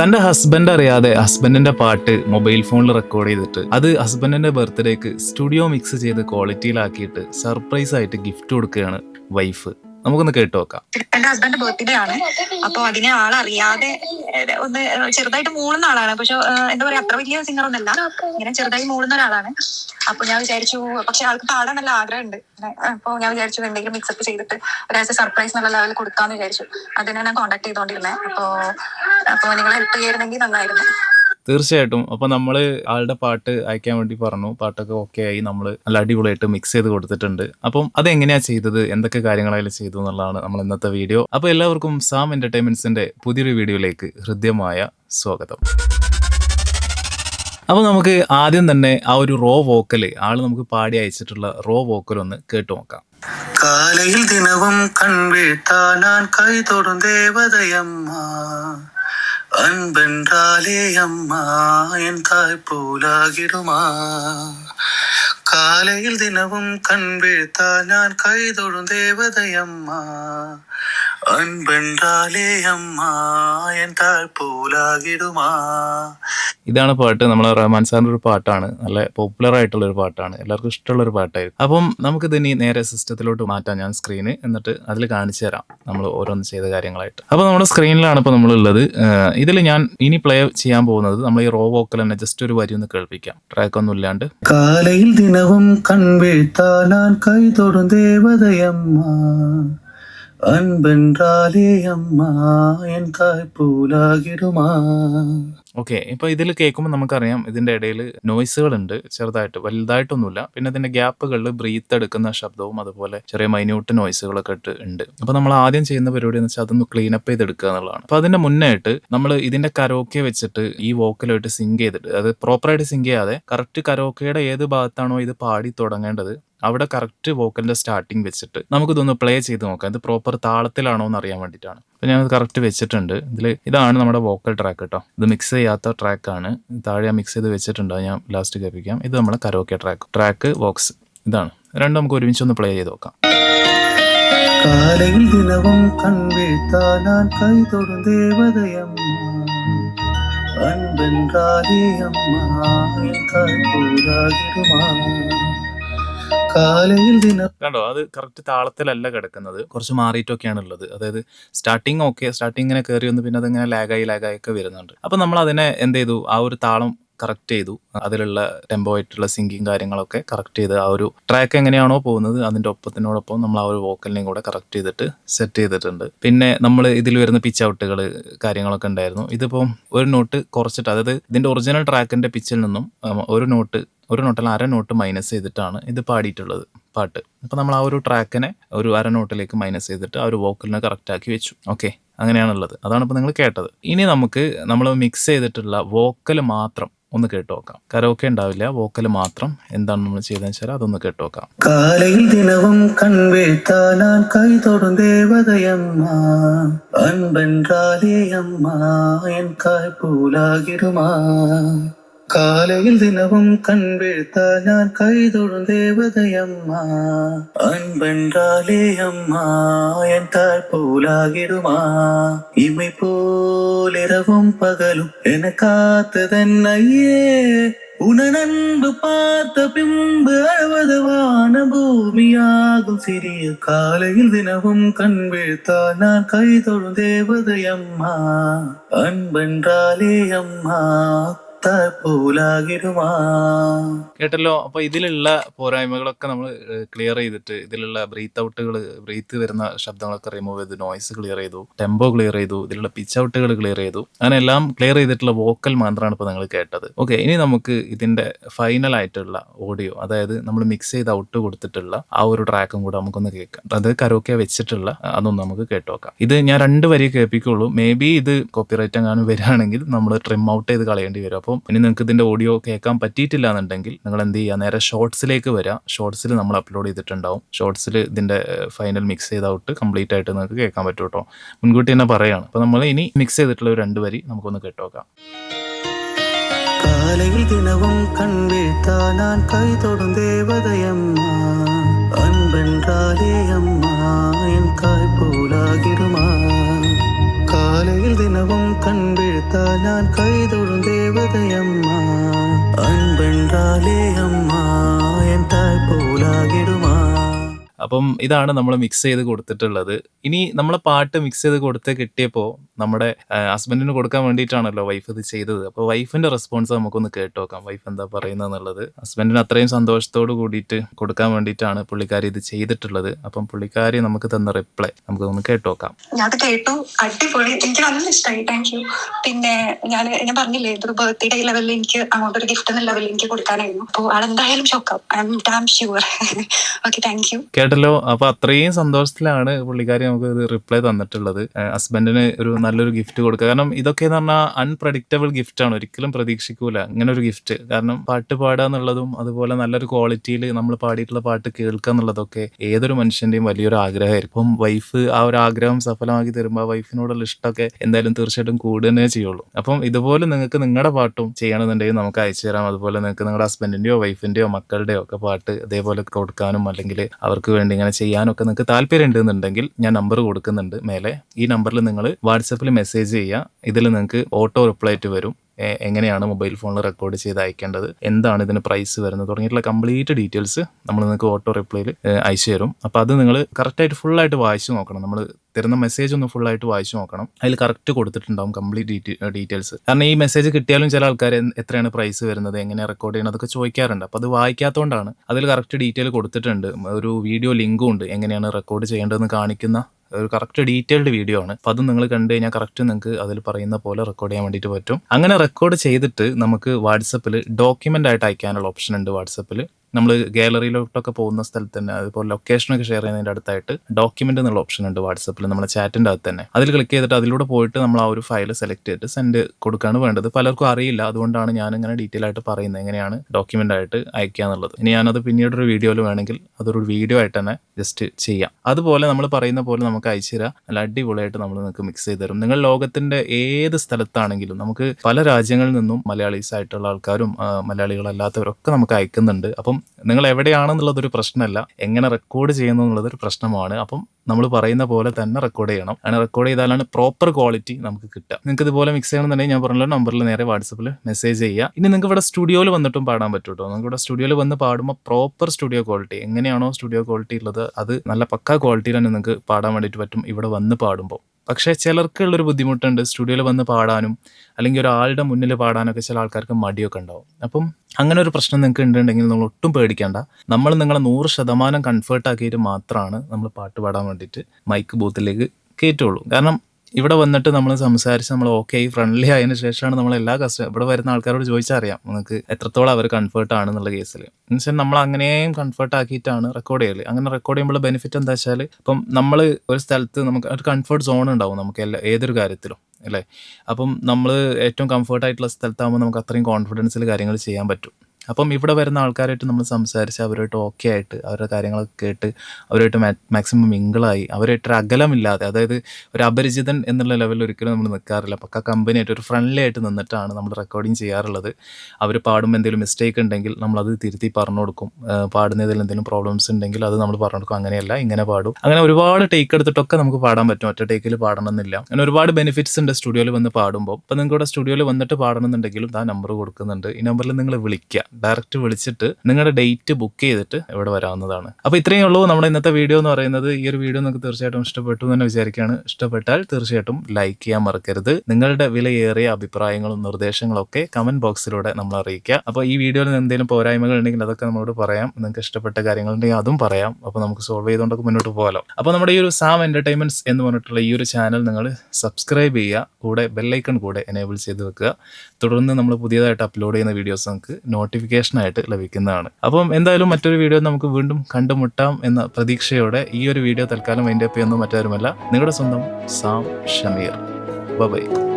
തന്റെ ഹസ്ബൻഡ് അറിയാതെ ഹസ്ബൻഡിന്റെ പാട്ട് മൊബൈൽ ഫോണിൽ റെക്കോർഡ് ചെയ്തിട്ട് അത് ഹസ്ബൻഡിന്റെ ബർത്ത്ഡേക്ക് സ്റ്റുഡിയോ മിക്സ് ചെയ്ത് ക്വാളിറ്റിയിലാക്കിയിട്ട് സർപ്രൈസ് ആയിട്ട് ഗിഫ്റ്റ് കൊടുക്കുകയാണ് വൈഫ് നമുക്കൊന്ന് കേട്ടു നോക്കാം എന്റെ ഹസ്ബൻഡ് ബർത്ത്ഡേ ആണ്. അപ്പൊ അതിനെ ആളറിയാതെ ഒന്ന് ചെറുതായിട്ട് മൂളുന്ന ആളാണ്. പക്ഷെ എന്താ പറയാ അത്ര വലിയ സിംഗർ ഒന്നല്ല ഇങ്ങനെ ചെറുതായി മൂളുന്ന ഒരാളാണ്. അപ്പൊ ഞാൻ വിചാരിച്ചു പക്ഷെ ആൾക്ക് പാടാൻ നല്ല ആഗ്രഹമുണ്ട്. അപ്പൊ ഞാൻ വിചാരിച്ചു എന്തെങ്കിലും മിക്സപ്പ് ചെയ്തിട്ട് ഒരാഴ്ച സർപ്രൈസ് എന്നുള്ള ലെവലിൽ കൊടുക്കാന്ന് വിചാരിച്ചു. അതിനെ ഞാൻ കോൺടാക്ട് ചെയ്തോണ്ടിരുന്നേ. അപ്പോ അപ്പൊ നിങ്ങൾ ഹെൽപ്പ് ചെയ്യായിരുന്നെങ്കിൽ നന്നായിരുന്നു. തീർച്ചയായിട്ടും. അപ്പൊ നമ്മൾ ആളുടെ പാട്ട് അയക്കാൻ വേണ്ടി പറഞ്ഞു. പാട്ടൊക്കെ ഓക്കെ ആയി. നമ്മൾ നല്ല അടിപൊളിയായിട്ട് മിക്സ് ചെയ്ത് കൊടുത്തിട്ടുണ്ട്. അപ്പം അത് എങ്ങനെയാ ചെയ്തത്? എന്തൊക്കെ കാര്യങ്ങളായാലും ചെയ്തു എന്നുള്ളതാണ് നമ്മൾ ഇന്നത്തെ വീഡിയോ അപ്പൊ എല്ലാവർക്കും സാം എന്റർടൈൻമെന്റ്സിന്റെ പുതിയൊരു വീഡിയോയിലേക്ക് ഹൃദ്യമായ സ്വാഗതം. അപ്പൊ നമുക്ക് ആദ്യം തന്നെ ആ ഒരു റോ വോക്കൽ ആൾ നമുക്ക് പാടി അയച്ചിട്ടുള്ള റോ വോക്കൽ ഒന്ന് കേട്ടു നോക്കാം. കാലയിൽ ദിനവും കൺവീട്ടാൻ കൈ തൊടും ദേവതയമ്മ. அன்பென்றாலே அம்மா என் தாய் போலாகிடுமா காலையில் தினமும் கண் விழித்தால் நான் கைதொழும் தேவதையம்மா ഇതാണ് പാട്ട്. നമ്മളെ റഹ്മാൻ സാറിന്റെ ഒരു പാട്ടാണ്. നല്ല പോപ്പുലർ ആയിട്ടുള്ള ഒരു പാട്ടാണ്. എല്ലാവർക്കും ഇഷ്ടമുള്ള ഒരു പാട്ടായിരുന്നു. അപ്പം നമുക്കിത് ഇനി നേരെ സിസ്റ്റത്തിലോട്ട് മാറ്റാം ഞാൻ സ്ക്രീന് എന്നിട്ട് അതിൽ കാണിച്ചു തരാം നമ്മൾ ഓരോന്ന് ചെയ്ത കാര്യങ്ങളായിട്ട്. അപ്പോൾ നമ്മുടെ സ്ക്രീനിലാണ് ഇപ്പോൾ നമ്മളുള്ളത്. ഇതിൽ ഞാൻ ഇനി പ്ലേ ചെയ്യാൻ പോകുന്നത് നമ്മൾ ഈ റോ വോക്കൽ തന്നെ ജസ്റ്റ് ഒരു വരി ഒന്ന് കേൾപ്പിക്കാം. ട്രാക്ക് ഒന്നും ഇല്ലാണ്ട്. കാലയിൽ ദിനവും കൺവീഴ്ത്താ ഞാൻ കൈതൊടും ദേവതയമ്മ. அன்பென்றாலே அம்மா என் தாய் போலாகிடுமா ഓക്കെ ഇപ്പൊ ഇതിൽ കേൾക്കുമ്പോൾ നമുക്കറിയാം ഇതിന്റെ ഇടയിൽ നോയ്സുകൾ ഉണ്ട് ചെറുതായിട്ട് വലുതായിട്ടൊന്നുമില്ല. പിന്നെ ഇതിന്റെ ഗ്യാപ്പുകളിൽ ബ്രീത്ത് എടുക്കുന്ന ശബ്ദവും അതുപോലെ ചെറിയ മൈന്യൂട്ട് നോയ്സുകളൊക്കെ ഇട്ട് ഉണ്ട്. അപ്പൊ നമ്മൾ ആദ്യം ചെയ്യുന്ന പരിപാടി എന്ന് വെച്ചാൽ അതൊന്ന് ക്ലീൻ അപ്പ് ചെയ്തെടുക്കുക എന്നുള്ളതാണ്. അപ്പൊ അതിന്റെ മുന്നേയിട്ട് നമ്മൾ ഇതിന്റെ കരോക്കെ വെച്ചിട്ട് ഈ വോക്കലായിട്ട് സിങ്ക് ചെയ്തിട്ട് അത് പ്രോപ്പറായിട്ട് സിങ്ക് ചെയ്യാതെ കറക്റ്റ് കരോക്കയുടെ ഏത് ഭാഗത്താണോ ഇത് പാടി തുടങ്ങേണ്ടത് അവിടെ കറക്റ്റ് വോക്കലിന്റെ സ്റ്റാർട്ടിങ് വെച്ചിട്ട് നമുക്കിതൊന്ന് പ്ലേ ചെയ്ത് നോക്കാം. ഇത് പ്രോപ്പർ താളത്തിലാണോ എന്ന് അറിയാൻ വേണ്ടിയിട്ടാണ്. അപ്പോൾ ഞാൻ കറക്റ്റ് വെച്ചിട്ടുണ്ട്. ഇതിൽ ഇതാണ് നമ്മുടെ വോക്കൽ ട്രാക്ക് കേട്ടോ ഇത് മിക്സ് ചെയ്യാത്ത ട്രാക്കാണ് താഴെ മിക്സ് ചെയ്ത് വെച്ചിട്ടുണ്ട്. ഞാൻ ലാസ്റ്റ് കേൾപ്പിക്കാം. ഇത് നമ്മുടെ കരോക്കെ ട്രാക്ക് ട്രാക്ക് വോക്സ് ഇതാണ്. രണ്ടും നമുക്ക് ഒരുമിച്ച് ഒന്ന് പ്ലേ ചെയ്ത് നോക്കാം. காலையில் ദിനം. കണ്ടോ? അത് കറക്റ്റ് താളത്തിലല്ല കിടക്കുന്നത്. കുറച്ച് മാറിയിട്ടൊക്കെയാണ് ഉള്ളത് അതായത് സ്റ്റാർട്ടിങ് ഓക്കെ സ്റ്റാർട്ടിങ് ഇങ്ങനെ കയറി വന്ന് പിന്നെ അതിങ്ങനെ ലാഗായി ലാഗായി ഒക്കെ വരുന്നുണ്ട്. അപ്പൊ നമ്മൾ അതിനെ എന്ത് ചെയ്തു? ആ ഒരു താളം കറക്റ്റ് ചെയ്തു. അതിലുള്ള ടെമ്പോ ആയിട്ടുള്ള സിങ്കിങ് കാര്യങ്ങളൊക്കെ കറക്റ്റ് ചെയ്ത് ആ ഒരു ട്രാക്ക് എങ്ങനെയാണോ പോകുന്നത് അതിന്റെ ഒപ്പത്തിനോടൊപ്പം നമ്മൾ ആ ഒരു വോക്കലിനെയും കൂടെ കറക്റ്റ് ചെയ്തിട്ട് സെറ്റ് ചെയ്തിട്ടുണ്ട്. പിന്നെ നമ്മൾ ഇതിൽ വരുന്ന പിച്ച് ഔട്ടുകൾ കാര്യങ്ങളൊക്കെ ഉണ്ടായിരുന്നു. ഇതിപ്പം ഒരു നോട്ട് കുറച്ചിട്ട് അതായത് ഇതിന്റെ ഒറിജിനൽ ട്രാക്കിന്റെ പിച്ചിൽ നിന്നും ഒരു നോട്ട് ഒരു നോട്ടിൽ അര നോട്ട് മൈനസ് ചെയ്തിട്ടാണ് ഇത് പാടിയിട്ടുള്ളത് പാട്ട്. അപ്പോൾ നമ്മൾ ആ ഒരു ട്രാക്കിനെ ഒരു അര നോട്ടിലേക്ക് മൈനസ് ചെയ്തിട്ട് ആ ഒരു വോക്കലിനെ കറക്റ്റാക്കി വെച്ചു. ഓക്കെ അങ്ങനെയാണുള്ളത്. അതാണ് ഇപ്പോൾ നിങ്ങൾ കേട്ടത്. ഇനി നമുക്ക് നമ്മൾ മിക്സ് ചെയ്തിട്ടുള്ള വോക്കൽ മാത്രം ഒന്ന് കേട്ടു നോക്കാം കരോക്കെ ഉണ്ടാവില്ല വോക്കൽ മാത്രം. എന്താണ് നമ്മൾ ചെയ്തതെന്ന് വെച്ചാൽ അതൊന്ന് കേട്ടു നോക്കാം കാലയിൽ ദിനവും കൺവീഴ്ത്താനാൻ കൈ തൊടും ദേവതയമ്മ. അൻപൻ കാലേ എൻ കായ് പൂലാകിരുമാ. കാലയിൽ ദിനവും കൺവീഴ്ത്താൽ ഞാൻ കൈതൊഴും ദേവതയമ്മ അൻപെണ്ടാലേ അമ്മ എൻ താഴ്പോലാകിടുമാ ഇമി പോലിരവും പകലും എന്നെ കാത്തതന്നയ്യേ ഉണനൻപ് പാർത്ത പിമ്പ് അഴുപത് വാന ഭൂമിയാകും സിറിയ കാലയിൽ ദിനവും കൺവീഴ്ത്താൽ ഞാൻ കൈതൊഴും ദേവതയമ്മ അൻപെണ്ടാലേ അമ്മ കേട്ടല്ലോ? അപ്പൊ ഇതിലുള്ള പോരായ്മകളൊക്കെ നമ്മൾ ക്ലിയർ ചെയ്തിട്ട് ഇതിലുള്ള ബ്രീത്ത് ഔട്ടുകൾ ബ്രീത്ത് വരുന്ന ശബ്ദങ്ങളൊക്കെ റിമൂവ് ചെയ്തു നോയ്സ് ക്ലിയർ ചെയ്തു ടെമ്പോ ക്ലിയർ ചെയ്തു ഇതിലുള്ള പിച്ച് ഔട്ടുകൾ ക്ലിയർ ചെയ്തു. അങ്ങനെ എല്ലാം ക്ലിയർ ചെയ്തിട്ടുള്ള വോക്കൽ മാത്രമാണ് ഇപ്പൊ നിങ്ങൾ കേട്ടത്. ഓക്കെ ഇനി നമുക്ക് ഇതിന്റെ ഫൈനൽ ആയിട്ടുള്ള ഓഡിയോ അതായത് നമ്മൾ മിക്സ് ചെയ്ത് ഔട്ട് കൊടുത്തിട്ടുള്ള ആ ഒരു ട്രാക്കും കൂടെ നമുക്കൊന്ന് കേൾക്കാം. അത് കരോക്കെ വെച്ചിട്ടുള്ള അതൊന്നും നമുക്ക് കേട്ടോക്കാം. ഇത് ഞാൻ രണ്ട് വരി കേൾപ്പിക്കുള്ളൂ. മേ ബി ഇത് കോപ്പിറൈറ്റ് അങ്ങനെ വരികയാണെങ്കിൽ നമ്മൾ ട്രിം ഔട്ട് ചെയ്ത് കളയേണ്ടി വരും. അപ്പം ഇനി നിങ്ങൾക്ക് ഇതിന്റെ ഓഡിയോ കേൾക്കാൻ പറ്റിയിട്ടില്ല എന്നുണ്ടെങ്കിൽ നിങ്ങൾ എന്ത് ചെയ്യുക? നേരെ ഷോർട്സിലേക്ക് വരിക. ഷോർട്സിൽ നമ്മൾ അപ്ലോഡ് ചെയ്തിട്ടുണ്ടാവും. ഷോർട്സിൽ ഇതിന്റെ ഫൈനൽ മിക്സ് ചെയ്ത് ഔട്ട് കംപ്ലീറ്റ് ആയിട്ട് നിങ്ങൾക്ക് കേൾക്കാൻ പറ്റും കേട്ടോ. മുൻകൂട്ടി തന്നെ പറയുകയാണ് അപ്പോൾ നമ്മൾ ഇനി മിക്സ് ചെയ്തിട്ടുള്ള ഒരു രണ്ട് വരി നമുക്കൊന്ന് കേട്ടോക്കാം காலையில் ദിനവും கண் வீழ்த்தா കൈ തൊടും ദേവതയമ്മ. தேவதையம்மா அன்பென்றாலே அம்மா என் காய் കാലയിൽ ദിനവും കൺവിഴുത്താൽ ഞാൻ കൈതൊഴും ദേവതയമ്മ അൻപെൻറാലേ അമ്മ എൻ അപ്പം ഇതാണ് നമ്മൾ മിക്സ് ചെയ്ത് കൊടുത്തിട്ടുള്ളത്. ഇനി നമ്മളെ പാട്ട് മിക്സ് ചെയ്ത് കൊടുത്ത് കിട്ടിയപ്പോൾ നമ്മുടെ ഹസ്ബൻഡിന് കൊടുക്കാൻ വേണ്ടിയിട്ടാണല്ലോ വൈഫ് ഇത് ചെയ്തത്. അപ്പോൾ വൈഫിന്റെ റെസ്പോൺസ് നമുക്കൊന്ന് കേട്ട് നോക്കാം. വൈഫ് എന്താ പറയുന്നത് എന്നുള്ളത് ഹസ്ബൻഡിന് അത്രയും സന്തോഷത്തോട് കൂടിയിട്ട് കൊടുക്കാൻ വേണ്ടിയിട്ടാണ് പുള്ളിക്കാരി ഇത് ചെയ്തിട്ടുള്ളത്. അപ്പം പുള്ളിക്കാരി നമുക്ക് തന്ന റിപ്ലൈ നമുക്കൊന്ന് കേട്ട് നോക്കാം. ഞാൻ കേട്ടു. അടിപൊളി. എനിക്ക് നല്ല ഇഷ്ടമായി താങ്ക് യു പിന്നെ ഞാൻ ഞാൻ പറഞ്ഞില്ലേ ഇതൊരു ബർത്ത്ഡേ ലെവലിൽ എനിക്ക് അങ്ങോട്ടൊരു ഗിഫ്റ്റ് എന്ന ലെവലിൽ എനിക്ക് കൊടുക്കാനായിരുന്നു. അപ്പോൾ ആളെന്തായാലും ഷോക്കാം I am damn sure okay thank you കേട്ടല്ലോ അപ്പൊ അത്രയും സന്തോഷത്തിലാണ് പുള്ളിക്കാരി നമുക്ക് ഇത് റിപ്ലൈ തന്നിട്ടുള്ളത്. ഹസ്ബൻഡിന് ഒരു നല്ലൊരു ഗിഫ്റ്റ് കൊടുക്കുക. കാരണം ഇതൊക്കെ എന്ന് പറഞ്ഞാൽ അൺപ്രഡിക്റ്റബിൾ ഗിഫ്റ്റ് ആണ്. ഒരിക്കലും പ്രതീക്ഷിക്കൂല. ഇങ്ങനെ ഒരു ഗിഫ്റ്റ് കാരണം പാട്ട് പാടുക എന്നുള്ളതും അതുപോലെ നല്ലൊരു ക്വാളിറ്റിയിൽ നമ്മൾ പാടിയിട്ടുള്ള പാട്ട് കേൾക്കുക എന്നുള്ളതൊക്കെ ഏതൊരു മനുഷ്യന്റെയും വലിയൊരു ആഗ്രഹമായിരിക്കും. അപ്പം വൈഫ് ആ ഒരു ആഗ്രഹം സഫലമാക്കി തരുമ്പോൾ വൈഫിനോടുള്ള ഇഷ്ടമൊക്കെ എന്തായാലും തീർച്ചയായിട്ടും കൂടുകയെ ചെയ്യുള്ളൂ. അപ്പം ഇതുപോലെ നിങ്ങൾക്ക് നിങ്ങളുടെ പാട്ടും ചെയ്യണമെന്നുണ്ടെങ്കിൽ നമുക്ക് അയച്ചു തരാം. അതുപോലെ നിങ്ങൾക്ക് നിങ്ങളുടെ ഹസ്ബൻഡിന്റെയോ വൈഫിന്റെയോ മക്കളുടെയോ ഒക്കെ പാട്ട് ഇതേപോലെ കൊടുക്കാനും അല്ലെങ്കിൽ അവർക്ക് വേണ്ടി ഇങ്ങനെ ചെയ്യാനൊക്കെ നിങ്ങൾക്ക് താല്പര്യം ഉണ്ടെന്നുണ്ടെങ്കിൽ ഞാൻ നമ്പർ കൊടുക്കുന്നുണ്ട് മേലെ. ഈ നമ്പറിൽ നിങ്ങൾ വാട്സപ്പിൽ മെസ്സേജ് ചെയ്യുക. ഇതിൽ നിങ്ങൾക്ക് ഓട്ടോ റിപ്ലൈ ആയിട്ട് വരും. എങ്ങനെയാണ് മൊബൈൽ ഫോണിൽ റെക്കോർഡ് ചെയ്ത് അയക്കേണ്ടത്? എന്താണ് ഇതിന് പ്രൈസ് വരുന്നത്? തുടങ്ങിയിട്ടുള്ള കംപ്ലീറ്റ് ഡീറ്റെയിൽസ് നമ്മൾ നിങ്ങൾക്ക് ഓട്ടോ റിപ്ലൈയിൽ അയച്ചു തരും. അപ്പോൾ അത് നിങ്ങൾ കറക്റ്റായിട്ട് ഫുള്ളായിട്ട് വായിച്ചു നോക്കണം. നമ്മൾ തരുന്ന മെസ്സേജ് ഒന്ന് ഫുള്ളായിട്ട് വായിച്ചു നോക്കണം. അതിൽ കറക്റ്റ് കൊടുത്തിട്ടുണ്ടാവും കംപ്ലീറ്റ് ഡീറ്റെയിൽസ് കാരണം ഈ മെസ്സേജ് കിട്ടിയാലും ചില ആൾക്കാർ എത്രയാണ് പ്രൈസ് വരുന്നത്? എങ്ങനെ റെക്കോർഡ് ചെയ്യണം അതൊക്കെ ചോദിക്കാറുണ്ട്. അപ്പോൾ അത് വായിക്കാത്തതുകൊണ്ടാണ് അതിൽ കറക്റ്റ് ഡീറ്റെയിൽ കൊടുത്തിട്ടുണ്ട്. ഒരു വീഡിയോ ലിങ്കും ഉണ്ട്. എങ്ങനെയാണ് റെക്കോർഡ് ചെയ്യേണ്ടതെന്ന് കാണിക്കുന്ന ഒരു കറക്റ്റ് ഡീറ്റെയിൽഡ് വീഡിയോ ആണ്. അപ്പോൾ അത് നിങ്ങൾ കണ്ടു കഴിഞ്ഞാൽ കറക്റ്റ് നിങ്ങൾക്ക് അതിൽ പറയുന്ന പോലെ റെക്കോർഡ് ചെയ്യാൻ വേണ്ടിയിട്ട് പറ്റും. അങ്ങനെ റെക്കോർഡ് ചെയ്തിട്ട് നമുക്ക് വാട്സപ്പിൽ ഡോക്യുമെന്റ് ആയിട്ട് അയക്കാനുള്ള ഓപ്ഷൻ ഉണ്ട് വാട്സപ്പിൽ നമ്മൾ ഗാലറിയിലോട്ടൊക്കെ പോകുന്ന സ്ഥലത്ത് തന്നെ അതുപോലെ ലൊക്കേഷനൊക്കെ ഷെയർ ചെയ്യുന്നതിന്റെ അടുത്തായിട്ട് ഡോക്യുമെന്റ് എന്നുള്ള ഓപ്ഷൻ ഉണ്ട് വാട്സപ്പിൽ നമ്മുടെ ചാറ്റിന്റെ അകത്ത് തന്നെ. അതിൽ ക്ലിക്ക് ചെയ്തിട്ട് അതിലൂടെ പോയിട്ട് നമ്മൾ ആ ഒരു ഫയൽ സെലക്ട് ചെയ്തിട്ട് സെൻഡ് കൊടുക്കുകയാണ് വേണ്ടത്. പലർക്കും അറിയില്ല അതുകൊണ്ടാണ് ഞാൻ ഇങ്ങനെ ഡീറ്റെയിൽ ആയിട്ട് പറയുന്നത് എങ്ങനെയാണ് ഡോക്യുമെന്റ് ആയിട്ട് അയക്കുക എന്നുള്ളത്. ഇനി ഞാനത് പിന്നീട് ഒരു വീഡിയോയിൽ വേണമെങ്കിൽ അതൊരു വീഡിയോ ആയിട്ട് തന്നെ ജസ്റ്റ് ചെയ്യാം. അതുപോലെ നമ്മൾ പറയുന്ന പോലെ നമുക്ക് അയച്ചു നല്ല അടിപൊളിയായിട്ട് നമ്മൾ നിങ്ങൾക്ക് മിക്സ് ചെയ്ത് തരും. നിങ്ങൾ ലോകത്തിന്റെ ഏത് സ്ഥലത്താണെങ്കിലും നമുക്ക് പല രാജ്യങ്ങളിൽ നിന്നും മലയാളീസ് ആയിട്ടുള്ള ആൾക്കാരും മലയാളികളല്ലാത്തവരൊക്കെ നമുക്ക് അയക്കുന്നുണ്ട്. അപ്പം നിങ്ങൾ എവിടെയാണെന്നുള്ളതൊരു പ്രശ്നമല്ല. എങ്ങനെ റെക്കോർഡ് ചെയ്യുന്നു എന്നുള്ളതൊരു പ്രശ്നമാണ്. അപ്പം നമ്മൾ പറയുന്ന പോലെ തന്നെ റെക്കോർഡ് ചെയ്യണം. അങ്ങനെ റെക്കോർഡ് ചെയ്താലാണ് പ്രോപ്പർ ക്വാളിറ്റി നമുക്ക് കിട്ടുക. നിങ്ങൾക്ക് ഇതുപോലെ മിക്സ് ചെയ്യണമെന്നുണ്ടെങ്കിൽ ഞാൻ പറഞ്ഞല്ലോ നമ്പറിൽ നേരെ വാട്സപ്പിൽ മെസ്സേജ് ചെയ്യുക. ഇനി നിങ്ങൾക്ക് ഇവിടെ സ്റ്റുഡിയോയിൽ വന്നിട്ടും പാടാൻ പറ്റും കേട്ടോ നിങ്ങൾക്ക് ഇവിടെ സ്റ്റുഡിയോയിൽ വന്ന് പാടുമ്പോൾ പ്രോപ്പർ സ്റ്റുഡിയോ ക്വാളിറ്റി എങ്ങനെയാണോ സ്റ്റുഡിയോ ക്വാളിറ്റി ഉള്ളത് അത് നല്ല പക്ക ക്വാളിറ്റിയിൽ തന്നെ നിങ്ങൾക്ക് പാടാൻ വേണ്ടിയിട്ട് പറ്റും ഇവിടെ വന്ന് പാടുമ്പോൾ പക്ഷേ ചിലർക്കുള്ളൊരു ബുദ്ധിമുട്ടുണ്ട് സ്റ്റുഡിയോയിൽ വന്ന് പാടാനും അല്ലെങ്കിൽ ഒരാളുടെ മുന്നിൽ പാടാനൊക്കെ ചില ആൾക്കാർക്ക് മടിയൊക്കെ ഉണ്ടാവും. അപ്പം അങ്ങനെ ഒരു പ്രശ്നം നിങ്ങൾക്ക് ഉണ്ടെങ്കിൽ നിങ്ങൾ ഒട്ടും പേടിക്കേണ്ട. നമ്മൾ നിങ്ങളെ നൂറ് ശതമാനം കംഫർട്ട് ആക്കിയിട്ട് മാത്രമാണ് നമ്മൾ പാട്ട് പാടാൻ വേണ്ടിയിട്ട് മൈക്ക് ബൂത്തിലേക്ക് കയറ്റുള്ളൂ കാരണം ഇവിടെ വന്നിട്ട് നമ്മൾ സംസാരിച്ച് നമ്മൾ ഓക്കെ ഫ്രണ്ട്ലി ആയതിനു ശേഷമാണ് നമ്മൾ എല്ലാ കസ്റ്റമർ ഇവിടെ വരുന്ന ആൾക്കാരോട് ചോദിച്ചറിയാം നിങ്ങൾക്ക് എത്രത്തോളം അവർ കംഫർട്ട് ആണെന്നുള്ള കേസിൽ എന്നുവെച്ചാൽ നമ്മൾ അങ്ങനെയും കംഫർട്ട് ആക്കിയിട്ടാണ് റെക്കോർഡ് ചെയ്യൽ. അങ്ങനെ റെക്കോർഡ് ചെയ്യുമ്പോൾ ബെനിഫിറ്റ് എന്താ വെച്ചാൽ ഇപ്പം നമ്മൾ ഒരു സ്ഥലത്ത് നമുക്ക് ഒരു കംഫർട്ട് സോൺ ഉണ്ടാവും നമുക്ക് എല്ലാ ഏതൊരു കാര്യത്തിലും അല്ലേ? അപ്പം നമ്മൾ ഏറ്റവും കംഫർട്ടായിട്ടുള്ള സ്ഥലത്താകുമ്പോൾ നമുക്ക് അത്രയും കോൺഫിഡൻസിൽ കാര്യങ്ങൾ ചെയ്യാൻ പറ്റും. അപ്പം ഇവിടെ വരുന്ന ആൾക്കാരായിട്ട് നമ്മൾ സംസാരിച്ച് അവരുമായിട്ട് ഓക്കെ ആയിട്ട് അവരുടെ കാര്യങ്ങളൊക്കെ കേട്ട് അവരുമായിട്ട് മാക്സിമം മിങ്കിളായി അവരായിട്ട് അകലമില്ലാതെ അതായത് ഒരു അപരിചിതൻ എന്നുള്ള ലെവലിൽ ഒരിക്കലും നമ്മൾ നിൽക്കാറില്ല പക്ക കമ്പനിയായിട്ട് ഒരു ഫ്രണ്ട്ലി ആയിട്ട് നിന്നിട്ടാണ് നമ്മൾ റെക്കോർഡിങ് ചെയ്യാറുള്ളത്. അവർ പാടുമ്പോൾ എന്തെങ്കിലും മിസ്റ്റേക്ക് ഉണ്ടെങ്കിൽ നമ്മളത് തിരുത്തി പറഞ്ഞു കൊടുക്കും. പാടുന്നതിൽ എന്തെങ്കിലും പ്രോബ്ലംസ് ഉണ്ടെങ്കിൽ അത് നമ്മൾ പറഞ്ഞു കൊടുക്കും. അങ്ങനെയല്ല ഇങ്ങനെ പാടും. അങ്ങനെ ഒരുപാട് ടേക്ക് എടുത്തിട്ടൊക്കെ നമുക്ക് പാടാൻ പറ്റും. ഒറ്റ ടേക്കിൽ പാടണമെന്നില്ല. അങ്ങനെ ഒരുപാട് ബെനിഫിറ്റ്സ് ഉണ്ട് സ്റ്റുഡിയോയിൽ വന്ന് പാടുമ്പോൾ അപ്പോൾ നിങ്ങളുടെ സ്റ്റുഡിയോയിൽ വന്നിട്ട് പാടണമെന്നുണ്ടെങ്കിലും ആ നമ്പർ കൊടുക്കുന്നുണ്ട്. ഈ നമ്പറിൽ നിങ്ങൾ വിളിക്കുക ഡയറക്റ്റ് വിളിച്ചിട്ട് നിങ്ങളുടെ ഡേറ്റ് ബുക്ക് ചെയ്തിട്ട് ഇവിടെ വരാവുന്നതാണ്. അപ്പോൾ ഇത്രയേ ഉള്ളൂ നമ്മുടെ ഇന്നത്തെ വീഡിയോ എന്ന് പറയുന്നത്. ഈ ഒരു വീഡിയോ നിങ്ങൾക്ക് തീർച്ചയായിട്ടും ഇഷ്ടപ്പെട്ടു എന്ന് വിചാരിക്കുകയാണ്. ഇഷ്ടപ്പെട്ടാൽ തീർച്ചയായിട്ടും ലൈക്ക് ചെയ്യാൻ മറക്കരുത്. നിങ്ങളുടെ വിലയേറിയ അഭിപ്രായങ്ങളും നിർദ്ദേശങ്ങളും ഒക്കെ കമന്റ് ബോക്സിലൂടെ നമ്മൾ അറിയിക്കുക. അപ്പോൾ ഈ വീഡിയോയിൽ എന്തെങ്കിലും പോരായ്മകൾ ഉണ്ടെങ്കിൽ അതൊക്കെ നമ്മളോട് പറയാം. നിങ്ങൾക്ക് ഇഷ്ടപ്പെട്ട കാര്യങ്ങളുണ്ടെങ്കിൽ അതും പറയാം. അപ്പോൾ നമുക്ക് സോൾവ് ചെയ്തുകൊണ്ടൊക്കെ മുന്നോട്ട് പോകാലോ. അപ്പോൾ നമ്മുടെ ഈ ഒരു സാം എന്റർടൈൻമെന്റ്സ് എന്ന് പറഞ്ഞിട്ടുള്ള ഈ ഒരു ചാനൽ നിങ്ങൾ സബ്സ്ക്രൈബ് ചെയ്യുക. കൂടെ ബെല്ലൈക്കൺ കൂടെ എനേബിൾ ചെയ്ത് വെക്കുക. തുടർന്ന് നമ്മൾ പുതിയതായിട്ട് അപ്ലോഡ് ചെയ്യുന്ന വീഡിയോസ് നമുക്ക് നോട്ടിഫിക്കേഷൻ ആയിട്ട് ലഭിക്കുന്നതാണ്. അപ്പം എന്തായാലും മറ്റൊരു വീഡിയോ നമുക്ക് വീണ്ടും കണ്ടുമുട്ടാം എന്ന പ്രതീക്ഷയോടെ ഈ ഒരു വീഡിയോ തൽക്കാലം അതിന്റെ ഒപ്പം ഒന്നും മറ്റാരുമല്ല. നിങ്ങളുടെ സ്വന്തം സാം ഷമീർ. ബൈ